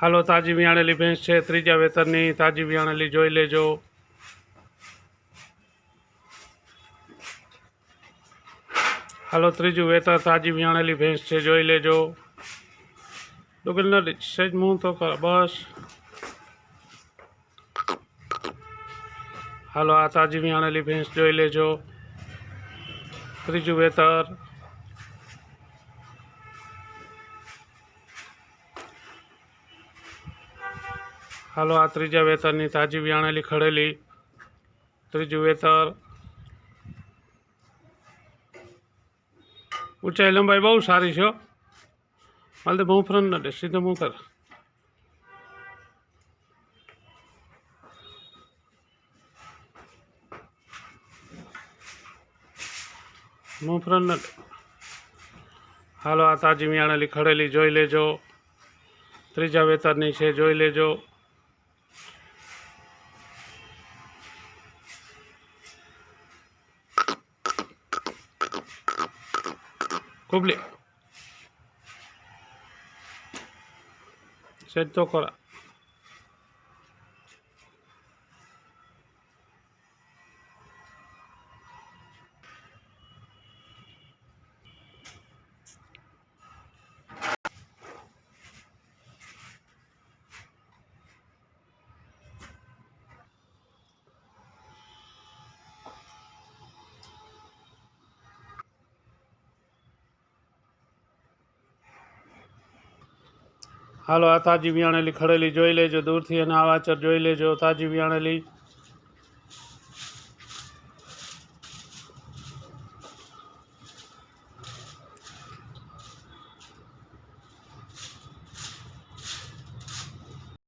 હાલો તાજી વિયાણેલી ભેંસ છે, ત્રીજા વેતરની તાજી વિયાણેલી જોઈ લેજો. હાલો ત્રીજું વેતર તાજી વિયાણેલી ભેંસ છે, જોઈ લેજો. ડુગલ ન સહેજ મું તો બસ. હાલો આ તાજી વિયાણેલી ભેંસ જોઈ લેજો. ત્રીજું વેતર હાલો, આ ત્રીજા વેતરની તાજી વિયાણેલી ખડેલી. ત્રીજું વેતર ઊંચાઈ લંબાઈ બહુ સારી છે. હાલ તો બહુ ફ્રન્ટ નડે સીધો હું કર. હું ફ્રન્ટ ન હાલો, આ તાજી વિયાણેલી ખડેલી જોઈ લેજો. ત્રીજા વેતરની છે, જોઈ લેજો. કુબલી સેજ તો ખરા હાલો આ તાજી વિયાણેલી ખડેલી જોઈ લેજો, દૂરથી અને આ વાચર જોઈ લેજો, તાજી વિયાણેલી